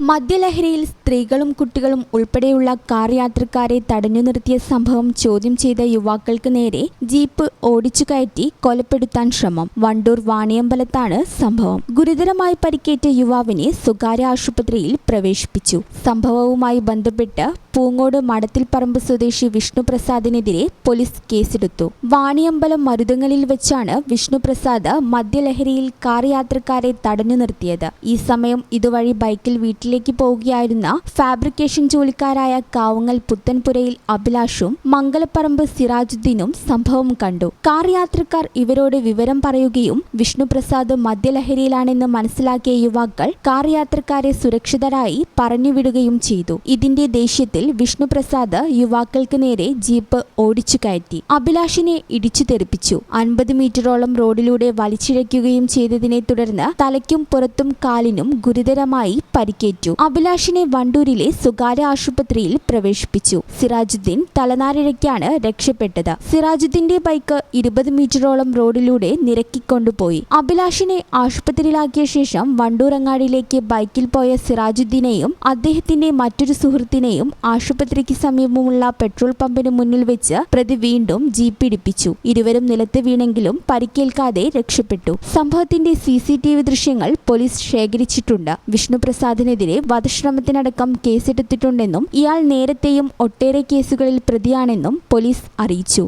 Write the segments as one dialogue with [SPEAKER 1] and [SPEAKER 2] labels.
[SPEAKER 1] മദ്യലഹരിയിൽ സ്ത്രീകളും കുട്ടികളും ഉൾപ്പെടെയുള്ള കാർ യാത്രക്കാരെ തടഞ്ഞു നിർത്തിയ സംഭവം ചോദ്യം ചെയ്ത യുവാക്കൾക്ക് നേരെ ജീപ്പ് ഓടിച്ചു കയറ്റി കൊലപ്പെടുത്താൻ ശ്രമം. വണ്ടൂർ വാണിയമ്പലത്താണ് സംഭവം. ഗുരുതരമായി പരിക്കേറ്റ യുവാവിനെ സ്വകാര്യ ആശുപത്രിയിൽ പ്രവേശിപ്പിച്ചു. സംഭവവുമായി ബന്ധപ്പെട്ട് പൂങ്ങോട് മടത്തിൽപ്പറമ്പ് സ്വദേശി വിഷ്ണുപ്രസാദിനെതിരെ പോലീസ് കേസെടുത്തു. വാണിയമ്പലം മരുതങ്ങളിൽ വെച്ചാണ് വിഷ്ണുപ്രസാദ് മദ്യലഹരിയിൽ കാർ യാത്രക്കാരെ തടഞ്ഞു നിർത്തിയത്. ഈ സമയം ഇതുവഴി ബൈക്കിൽ വീട്ടിലേക്ക് പോവുകയായിരുന്ന ഫാബ്രിക്കേഷൻ ജോലിക്കാരായ കാവുങ്ങൽ പുത്തൻപുരയിൽ അഭിലാഷും മംഗലപ്പറമ്പ് സിറാജുദ്ദീനും സംഭവം കണ്ടു. കാർ യാത്രക്കാർ ഇവരോട് വിവരം പറയുകയും വിഷ്ണുപ്രസാദ് മദ്യലഹരിയിലാണെന്ന് മനസ്സിലാക്കിയ യുവാക്കൾ കാർ യാത്രക്കാരെ സുരക്ഷിതരായി പറഞ്ഞുവിടുകയും ചെയ്തു. ഇതിന്റെ ദേഷ്യത്തിൽ വിഷ്ണുപ്രസാദ് യുവാക്കൾക്ക് നേരെ ജീപ്പ് ഓടിച്ചു കയറ്റി. അഭിലാഷിനെ ഇടിച്ചു തെറിപ്പിച്ചു. അൻപത് മീറ്ററോളം റോഡിലൂടെ വലിച്ചിഴയ്ക്കുകയും ചെയ്തതിനെ തുടർന്ന് തലയ്ക്കും പുറത്തും കാലിനും ഗുരുതരമായി പരിക്കേറ്റു. അഭിലാഷിനെ വണ്ടൂരിലെ സ്വകാര്യ ആശുപത്രിയിൽ പ്രവേശിപ്പിച്ചു. സിറാജുദ്ദീൻ തലനാരിഴയ്ക്കാണ് രക്ഷപ്പെട്ടത്. സിറാജുദ്ദീന്റെ ബൈക്ക് ഇരുപത് മീറ്ററോളം റോഡിലൂടെ നിരക്കിക്കൊണ്ടുപോയി അഭിലാഷിനെ ആശുപത്രിയിലാക്കിയ ശേഷം വണ്ടൂരങ്ങാടിയിലേക്ക് ബൈക്കിൽ പോയ സിറാജുദ്ദീനെയും അദ്ദേഹത്തിന്റെ മറ്റൊരു സുഹൃത്തിനെയും ആശുപത്രിക്ക് സമീപമുള്ള പെട്രോൾ പമ്പിന് മുന്നിൽ വെച്ച് പ്രതി വീണ്ടും ജീപ്പ് ഇടിപ്പിച്ചു. ഇരുവരും നിലത്ത് വീണെങ്കിലും പരിക്കേൽക്കാതെ രക്ഷപ്പെട്ടു. സംഭവത്തിന്റെ സി ദൃശ്യങ്ങൾ പോലീസ് ശേഖരിച്ചിട്ടുണ്ട്. വിഷ്ണുപ്രസാദിനെതിരെ വധശ്രമത്തിനടക്കം കേസെടുത്തിട്ടുണ്ടെന്നും ഇയാൾ നേരത്തെയും ഒട്ടേറെ കേസുകളിൽ പ്രതിയാണെന്നും പോലീസ് അറിയിച്ചു.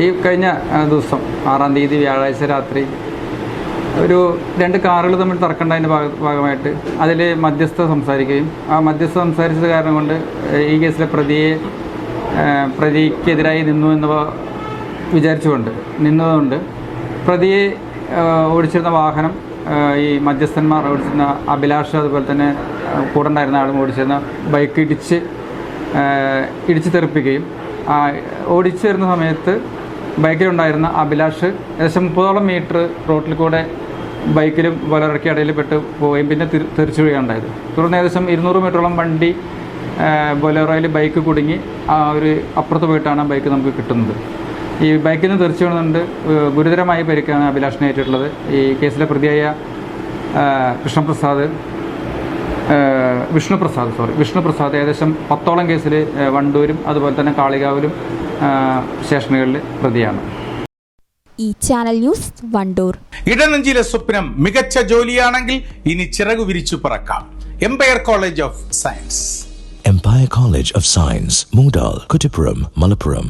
[SPEAKER 2] ഈ കഴിഞ്ഞ ദിവസം ആറാം തീയതി വ്യാഴാഴ്ച രാത്രി ഒരു രണ്ട് കാറുകൾ തമ്മിൽ തർക്കണ്ടതിന്റെ ഭാഗ ഭാഗമായിട്ട് അതിൽ മധ്യസ്ഥ സംസാരിക്കുകയും ആ മധ്യസ്ഥ സംസാരിച്ചത് കാരണം കൊണ്ട് ഈ കേസിലെ പ്രതിയെ പ്രതിക്കെതിരായി നിന്നു എന്ന് വിചാരിച്ചുകൊണ്ട് നിന്നതുകൊണ്ട് പ്രതിയെ ഓടിച്ചിരുന്ന വാഹനം ഈ മധ്യസ്ഥന്മാർ ഓടിച്ചിരുന്ന അഭിലാഷ് അതുപോലെ തന്നെ കൂടെ ഉണ്ടായിരുന്ന ആളും ഓടിച്ചിരുന്ന ബൈക്ക് ഇടിച്ച് ഇടിച്ചു തെറിപ്പിക്കുകയും ഓടിച്ചു വരുന്ന സമയത്ത് ബൈക്കിലുണ്ടായിരുന്ന അഭിലാഷ് ഏകദേശം മുപ്പതോളം മീറ്റർ റോട്ടിൽ കൂടെ ബൈക്കിലും വലറക്കി ഇടയിൽ പെട്ട് പോവുകയും പിന്നെ തെറിച്ചു വീഴുകയാണ് ഉണ്ടായത്. തുടർന്ന് ഏകദേശം ഇരുന്നൂറ് മീറ്ററോളം വണ്ടി ബൊലേറോയിൽ ബൈക്ക് കുടുങ്ങി ആ ഒരു അപ്പുറത്ത് പോയിട്ടാണ് ബൈക്ക് നമുക്ക് കിട്ടുന്നത്. ഈ ബൈക്കിൽ നിന്ന് തെറിച്ചു വീണുകൊണ്ട് ഗുരുതരമായ പരിക്കാണ് അഭിലാഷിനെ ഏറ്റിട്ടുള്ളത്. ഈ കേസിലെ പ്രതിയായ കൃഷ്ണപ്രസാദ് വിഷ്ണുപ്രസാദ് സോറി വിഷ്ണുപ്രസാദ് ഏകദേശം പത്തോളം കേസിൽ വണ്ടൂരും അതുപോലെ തന്നെ കാളികാവിലും സ്റ്റേഷനുകളിൽ പ്രതിയാണ്.
[SPEAKER 1] ഈ ചാനൽ ന്യൂസ് വണ്ടൂർ.
[SPEAKER 3] ഇടനെഞ്ചിലെ സ്വപ്നം മികച്ച ജോലിയാണെങ്കിൽ ഇനി ചിറകു വിരിച്ചു പറക്കാം. Empire college of science
[SPEAKER 4] Empire college of science Moondal, Kuttipuram, Malappuram.